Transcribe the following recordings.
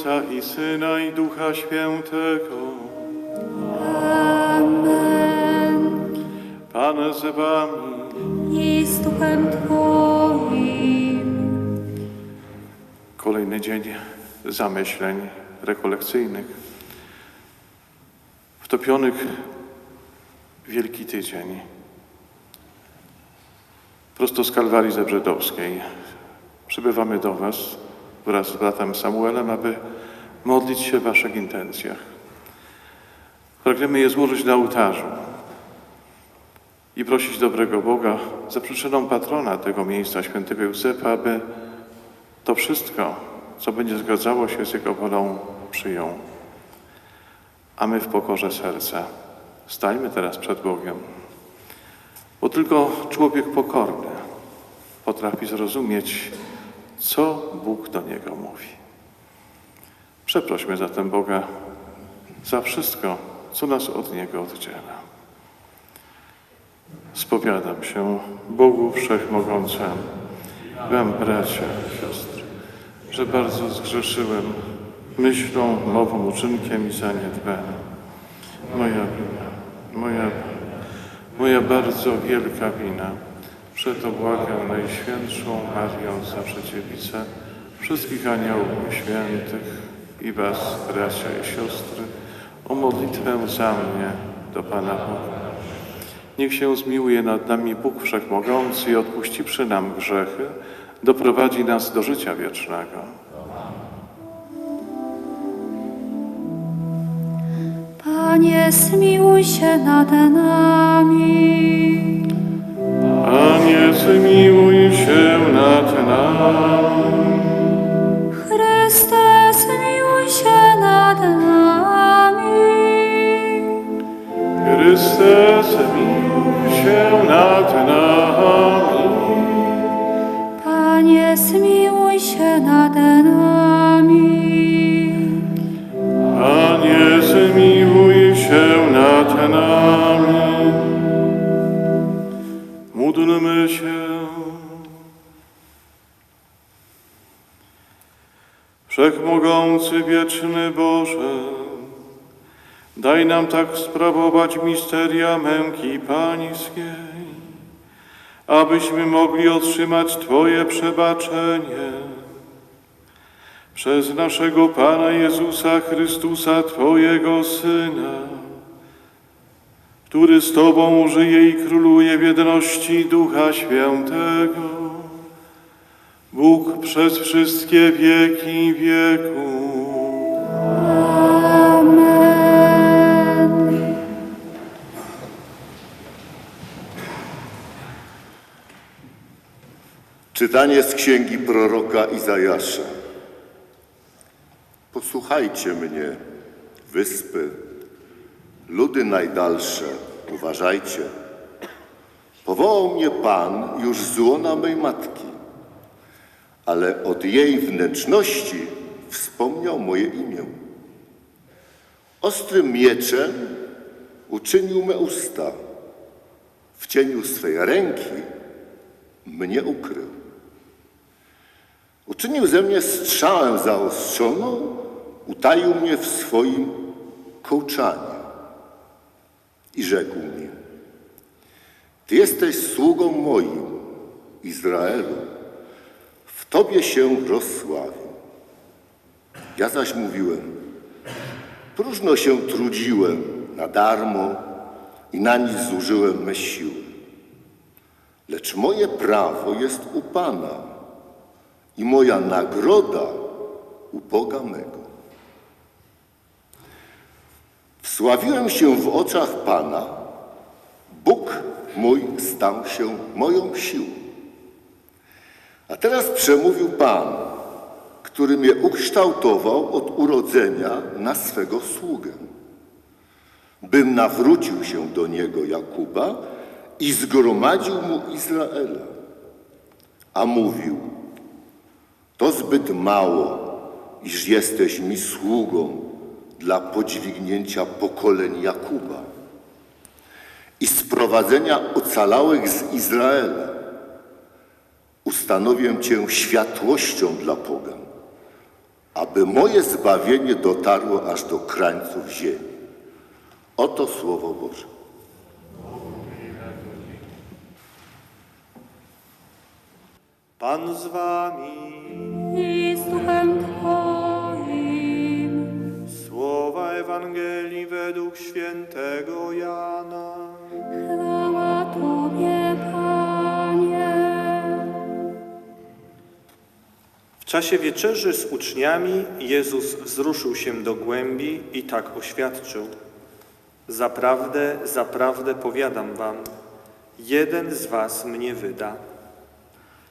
Ojca i Syna i Ducha Świętego. Amen. Pan z wami. I z duchem Twoim. Kolejny dzień zamyśleń rekolekcyjnych. Wtopionych Wielki Tydzień. Prosto z Kalwarii Zebrzydowskiej. Przybywamy do Was wraz z bratem Samuelem, aby modlić się w Waszych intencjach. Pragniemy je złożyć na ołtarzu i prosić dobrego Boga za przyczyną patrona tego miejsca, świętego Józefa, aby to wszystko, co będzie zgadzało się z Jego wolą, przyjął. A my w pokorze serca stańmy teraz przed Bogiem, bo tylko człowiek pokorny potrafi zrozumieć, co Bóg do niego mówi. Przeprośmy zatem Boga za wszystko, co nas od Niego oddziela. Spowiadam się Bogu Wszechmogącemu, Wam bracia siostry, że bardzo zgrzeszyłem myślą, mową, uczynkiem i zaniedbaniem. Moja wina, moja, moja bardzo wielka wina. Przeto błagam Najświętszą Marią zawsze Dziewicę, wszystkich aniołów świętych i Was, bracia i siostry, o modlitwę za mnie do Pana Boga. Niech się zmiłuje nad nami Bóg Wszechmogący i odpuściwszy nam grzechy, doprowadzi nas do życia wiecznego. Panie, zmiłuj się nad nami. Panie, zmiłuj się nad nami. Chryste, zmiłuj się nad nami. Chryste, zmiłuj się nad nami. Panie, zmiłuj się nad nami. Wszechmogący, wieczny Boże, daj nam tak sprawować misteria męki Pańskiej, abyśmy mogli otrzymać Twoje przebaczenie przez naszego Pana Jezusa Chrystusa, Twojego Syna, który z Tobą żyje i króluje w jedności Ducha Świętego, Bóg przez wszystkie wieki wieków. Czytanie z księgi proroka Izajasza. Posłuchajcie mnie, wyspy, ludy najdalsze, uważajcie. Powołał mnie Pan już z łona mej matki, ale od jej wnętrzności wspomniał moje imię. Ostrym mieczem uczynił me usta, w cieniu swej ręki mnie ukrył. Uczynił ze mnie strzałę zaostrzoną, utaił mnie w swoim kołczanie i rzekł mi, Ty jesteś sługą moim, Izraelu, w Tobie się rozsławię. Ja zaś mówiłem, próżno się trudziłem, na darmo i na nic zużyłem me siły. Lecz moje prawo jest u Pana i moja nagroda u Boga mego. Wsławiłem się w oczach Pana, Bóg mój stał się moją siłą. A teraz przemówił Pan, który mnie ukształtował od urodzenia na swego sługę, bym nawrócił się do Niego Jakuba i zgromadził mu Izraela. A mówił, to zbyt mało, iż jesteś mi sługą dla podźwignięcia pokoleń Jakuba i sprowadzenia ocalałych z Izraela. Ustanowię Cię światłością dla pogan, aby moje zbawienie dotarło aż do krańców ziemi. Oto Słowo Boże. Pan z wami. i z duchem Twoim. Słowa Ewangelii według świętego Jana. Chwała Tobie, Panie. W czasie wieczerzy z uczniami Jezus wzruszył się do głębi i tak oświadczył. Zaprawdę, zaprawdę powiadam wam, jeden z was mnie wyda.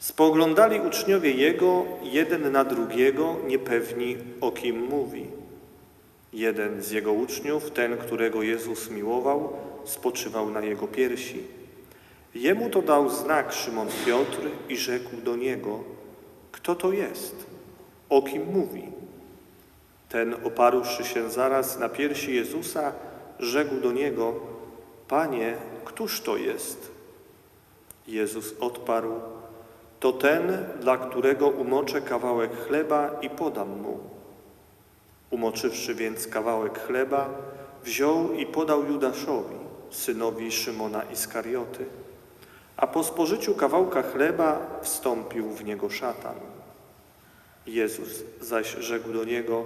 Spoglądali uczniowie Jego jeden na drugiego, niepewni o kim mówi. Jeden z Jego uczniów, ten, którego Jezus miłował, spoczywał na Jego piersi. Jemu to dał znak Szymon Piotr i rzekł do Niego, kto to jest? O kim mówi? Ten, oparłszy się zaraz na piersi Jezusa, rzekł do Niego, Panie, któż to jest? Jezus odparł, to ten, dla którego umoczę kawałek chleba i podam mu. Umoczywszy więc kawałek chleba, wziął i podał Judaszowi, synowi Szymona Iskarioty. A po spożyciu kawałka chleba wstąpił w niego szatan. Jezus zaś rzekł do niego,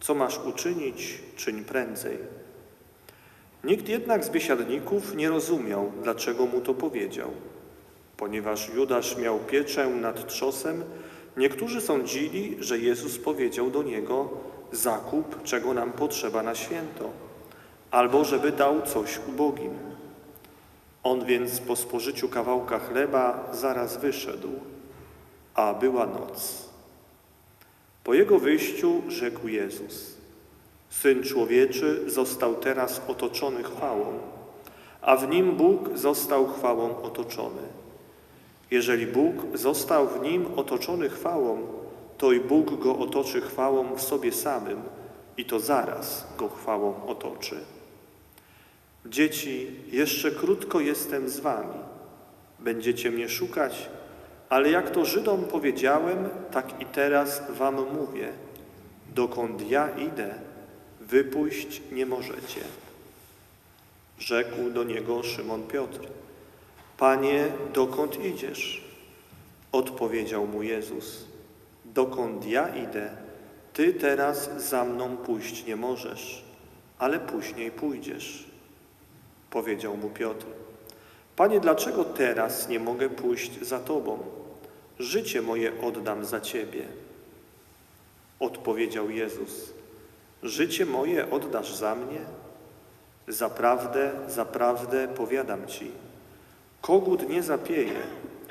co masz uczynić, czyń prędzej. Nikt jednak z biesiadników nie rozumiał, dlaczego mu to powiedział. Ponieważ Judasz miał pieczę nad trzosem, niektórzy sądzili, że Jezus powiedział do niego, zakup, czego nam potrzeba na święto, albo żeby dał coś ubogim. On więc po spożyciu kawałka chleba zaraz wyszedł, a była noc. Po jego wyjściu rzekł Jezus: Syn człowieczy został teraz otoczony chwałą, a w nim Bóg został chwałą otoczony. Jeżeli Bóg został w nim otoczony chwałą, to i Bóg go otoczy chwałą w sobie samym i to zaraz go chwałą otoczy. Dzieci, jeszcze krótko jestem z wami. Będziecie mnie szukać, ale jak to Żydom powiedziałem, tak i teraz wam mówię. Dokąd ja idę, wypójść nie możecie. Rzekł do niego Szymon Piotr. Panie, dokąd idziesz? Odpowiedział mu Jezus. Dokąd ja idę, ty teraz za mną pójść nie możesz, ale później pójdziesz. Powiedział mu Piotr. Panie, dlaczego teraz nie mogę pójść za Tobą? Życie moje oddam za Ciebie. Odpowiedział Jezus. Życie moje oddasz za mnie? Zaprawdę, zaprawdę powiadam Ci, kogut nie zapieje,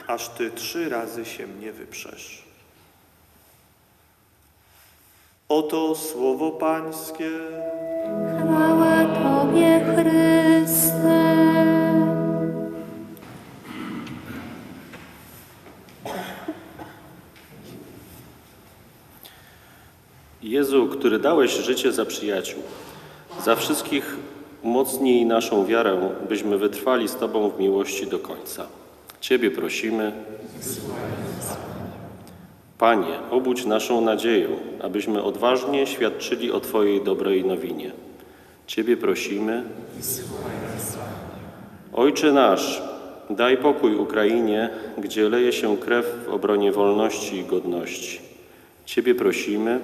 aż Ty trzy razy się mnie wyprzesz. Oto słowo Pańskie. Chwała Tobie, Chryste. Jezu, który dałeś życie za przyjaciół, za wszystkich umocnij naszą wiarę, byśmy wytrwali z Tobą w miłości do końca. Ciebie prosimy. Panie, obudź naszą nadzieję, abyśmy odważnie świadczyli o Twojej dobrej nowinie. Ciebie prosimy. Ojcze nasz, daj pokój Ukrainie, gdzie leje się krew w obronie wolności i godności. Ciebie prosimy.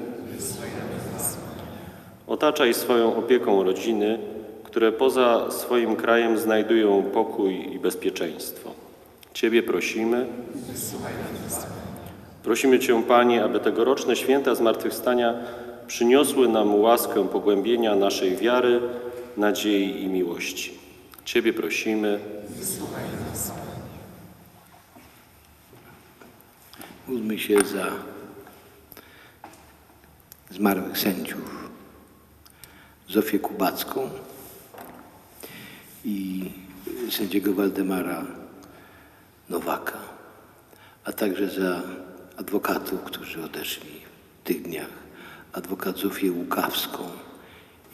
Otaczaj swoją opieką rodziny, które poza swoim krajem znajdują pokój i bezpieczeństwo. Ciebie prosimy. Prosimy Cię, Panie, aby tegoroczne święta zmartwychwstania przyniosły nam łaskę pogłębienia naszej wiary, nadziei i miłości. Ciebie prosimy. Módlmy się za zmarłych sędziów, Zofię Kubacką i sędziego Waldemara Nowaka, a także za adwokatów, którzy odeszli w tych dniach, adwokat Zofię Łukawską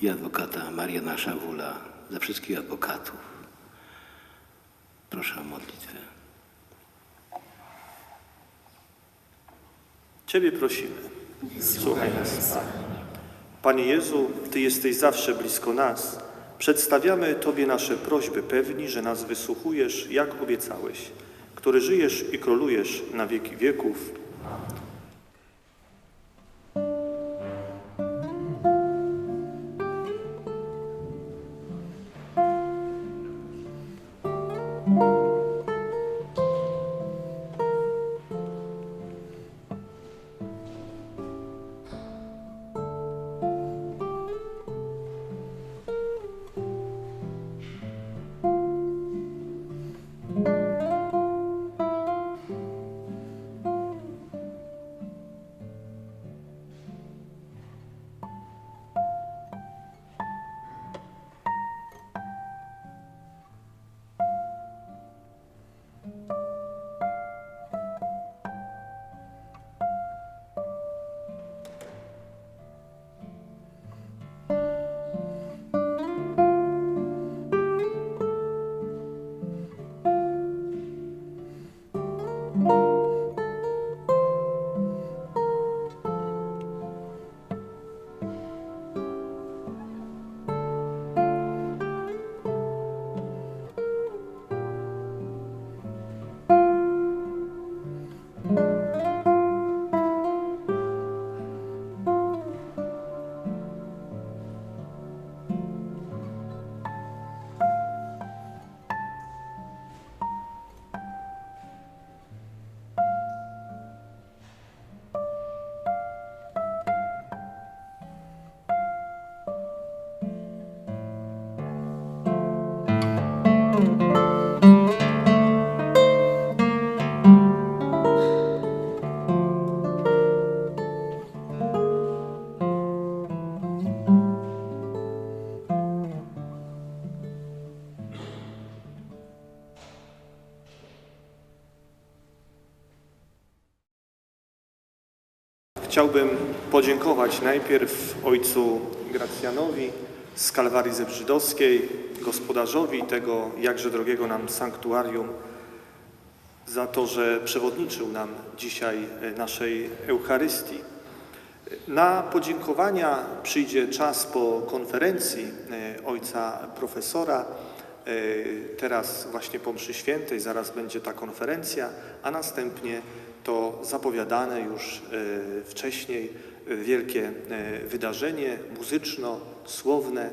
i adwokata Mariana Szawula, za wszystkich adwokatów. Proszę o modlitwę. Ciebie prosimy. Słuchaj nas, Panie. Jezu, Ty jesteś zawsze blisko nas. Przedstawiamy Tobie nasze prośby, pewni, że nas wysłuchujesz, jak obiecałeś, który żyjesz i królujesz na wieki wieków. Chciałbym podziękować najpierw ojcu Gracjanowi z Kalwarii Zebrzydowskiej, gospodarzowi tego jakże drogiego nam sanktuarium, za to, że przewodniczył nam dzisiaj e, naszej Eucharystii. Na podziękowania przyjdzie czas po konferencji e, ojca profesora. E, Teraz właśnie po mszy świętej, zaraz będzie ta konferencja, a następnie to zapowiadane już e, wcześniej e, wielkie e, wydarzenie muzyczno-słowne,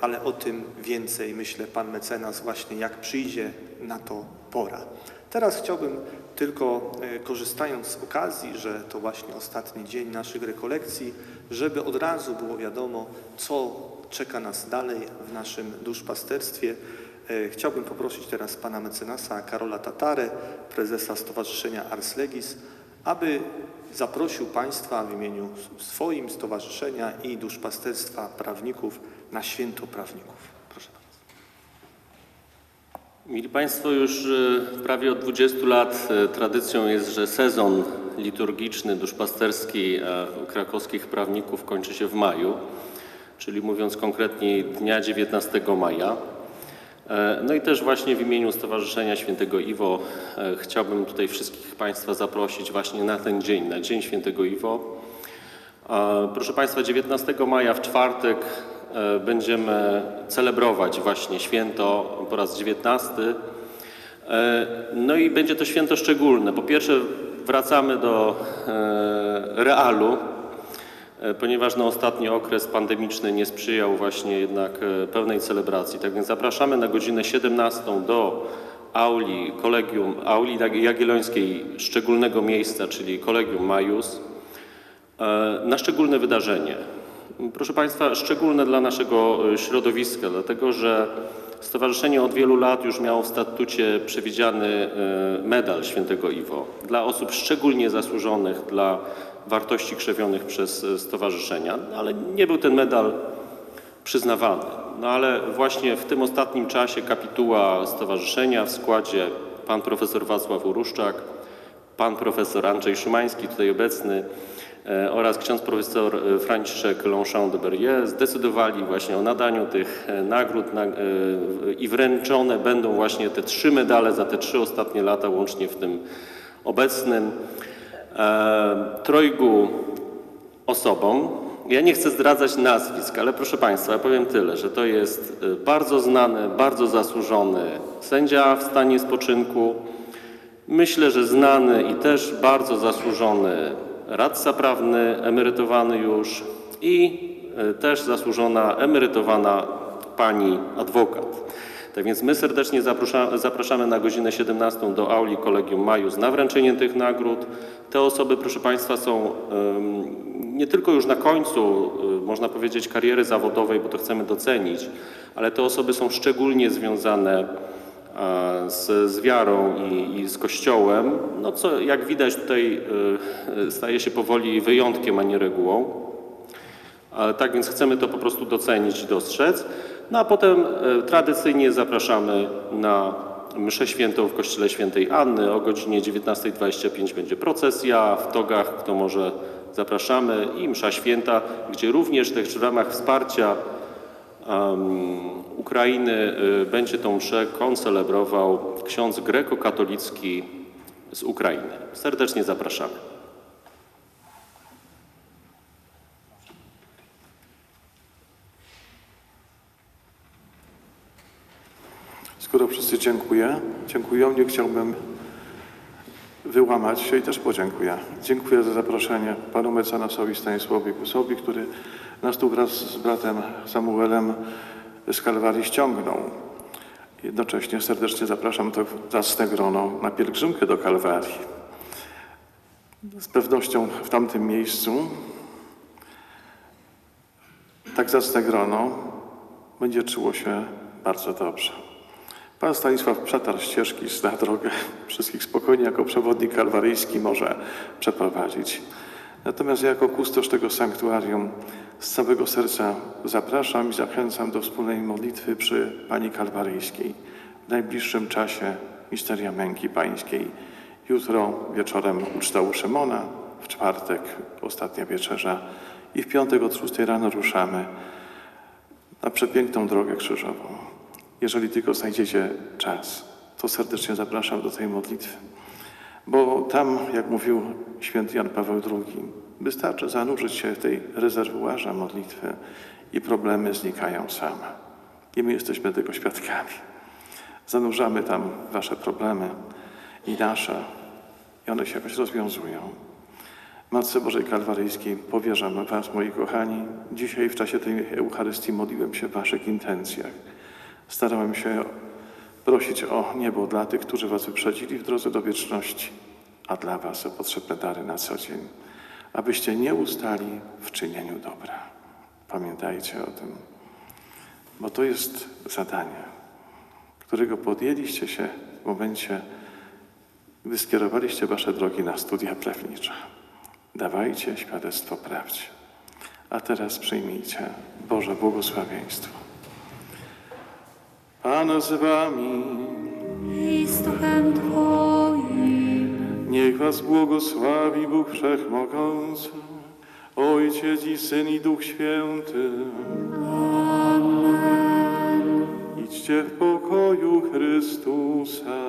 ale o tym więcej myślę pan mecenas właśnie jak przyjdzie na to pora. Teraz chciałbym tylko korzystając z okazji, że to właśnie ostatni dzień naszych rekolekcji, żeby od razu było wiadomo, co czeka nas dalej w naszym duszpasterstwie. E, Chciałbym poprosić teraz pana mecenasa Karola Tatarę, prezesa Stowarzyszenia Ars Legis, aby zaprosił państwa w imieniu swoim stowarzyszenia i duszpasterstwa prawników na święto prawników. Proszę bardzo. Mili Państwo, już e, prawie od 20 lat e, tradycją jest, że sezon liturgiczny duszpasterski krakowskich prawników kończy się w maju, czyli mówiąc konkretniej dnia 19 maja. E, No i też właśnie w imieniu Stowarzyszenia Świętego Iwo e, chciałbym tutaj wszystkich Państwa zaprosić właśnie na ten dzień, na Dzień Świętego Iwo. E, Proszę Państwa, 19 maja w czwartek będziemy celebrować właśnie święto po raz 19. E, No i będzie to święto szczególne. Po pierwsze wracamy do realu, ponieważ na ostatni okres pandemiczny nie sprzyjał właśnie jednak e, pełnej celebracji. Tak więc zapraszamy na godzinę 17 do auli kolegium, auli jagiellońskiej szczególnego miejsca, czyli kolegium Majus e, na szczególne wydarzenie. Proszę Państwa, szczególne dla naszego e, środowiska, dlatego że Stowarzyszenie od wielu lat już miało w statucie przewidziany e, medal świętego Iwo dla osób szczególnie zasłużonych dla wartości krzewionych przez e, stowarzyszenia, No, ale nie był ten medal przyznawany. No ale właśnie w tym ostatnim czasie kapituła stowarzyszenia w składzie pan profesor Wacław Uruszczak, pan profesor Andrzej Szymański, tutaj obecny, oraz ksiądz profesor e, Franciszek Longchamp de Berrier zdecydowali właśnie o nadaniu tych e, nagród na, e, i wręczone będą właśnie te trzy medale za te trzy ostatnie lata, łącznie w tym obecnym. E, Trojgu osobom. Ja nie chcę zdradzać nazwisk, ale proszę Państwa, ja powiem tyle, że to jest bardzo znany, bardzo zasłużony sędzia w stanie spoczynku. Myślę, że znany i też bardzo zasłużony radca prawny, emerytowany już i y, też zasłużona, emerytowana pani adwokat. Tak więc my serdecznie zaprasza, zapraszamy na godzinę 17 do auli Kolegium Majus na wręczenie tych nagród. Te osoby, proszę Państwa, są nie tylko już na końcu, y, można powiedzieć, kariery zawodowej, bo to chcemy docenić, ale te osoby są szczególnie związane e, z, z wiarą i, i z Kościołem, no co jak widać tutaj y, y, staje się powoli wyjątkiem, a nie regułą. Tak więc chcemy to po prostu docenić i dostrzec. No a potem e, tradycyjnie zapraszamy na mszę świętą w Kościele Świętej Anny. O godzinie 19.25 będzie procesja w togach, kto może zapraszamy i msza święta, gdzie również też w ramach wsparcia Ukrainy y, będzie tą mszę koncelebrował ksiądz grekokatolicki z Ukrainy. Serdecznie zapraszamy. Skoro wszyscy dziękuję, dziękują, nie chciałbym wyłamać się i też podziękuję. Dziękuję za zaproszenie panu mecenasowi Stanisławowi Kusowi, który nas tu wraz z bratem Samuelem z Kalwarii ściągnął. Jednocześnie serdecznie zapraszam to zacne grono na pielgrzymkę do Kalwarii. Z pewnością w tamtym miejscu tak zacne grono będzie czuło się bardzo dobrze. Pan Stanisław przetarł ścieżki, zna drogę, wszystkich spokojnie jako przewodnik kalwaryjski może przeprowadzić. Natomiast ja jako kustosz tego sanktuarium z całego serca zapraszam i zachęcam do wspólnej modlitwy przy Pani Kalwaryjskiej. W najbliższym czasie Misteria Męki Pańskiej. Jutro wieczorem uczta u Szymona, w czwartek ostatnia wieczerza i w piątek od 6 rano ruszamy na przepiękną drogę krzyżową. Jeżeli tylko znajdziecie czas, to serdecznie zapraszam do tej modlitwy. Bo tam, jak mówił święty Jan Paweł II, wystarczy zanurzyć się w tej rezerwuarze modlitwy i problemy znikają same. I my jesteśmy tego świadkami. Zanurzamy tam wasze problemy i nasze i one się jakoś rozwiązują. Matce Bożej Kalwaryjskiej powierzam Was, moi kochani. Dzisiaj w czasie tej Eucharystii modliłem się w Waszych intencjach. Starałem się prosić o niebo dla tych, którzy Was wyprzedzili w drodze do wieczności, a dla Was o potrzebne dary na co dzień, abyście nie ustali w czynieniu dobra. Pamiętajcie o tym, bo to jest zadanie, którego podjęliście się w momencie, gdy skierowaliście Wasze drogi na studia prawnicze. Dawajcie świadectwo prawdzie. A teraz przyjmijcie Boże błogosławieństwo. Pan z wami, i z duchem Twoim. niech was błogosławi Bóg Wszechmogący, Ojciec i Syn i Duch Święty. Amen. Idźcie w pokoju Chrystusa.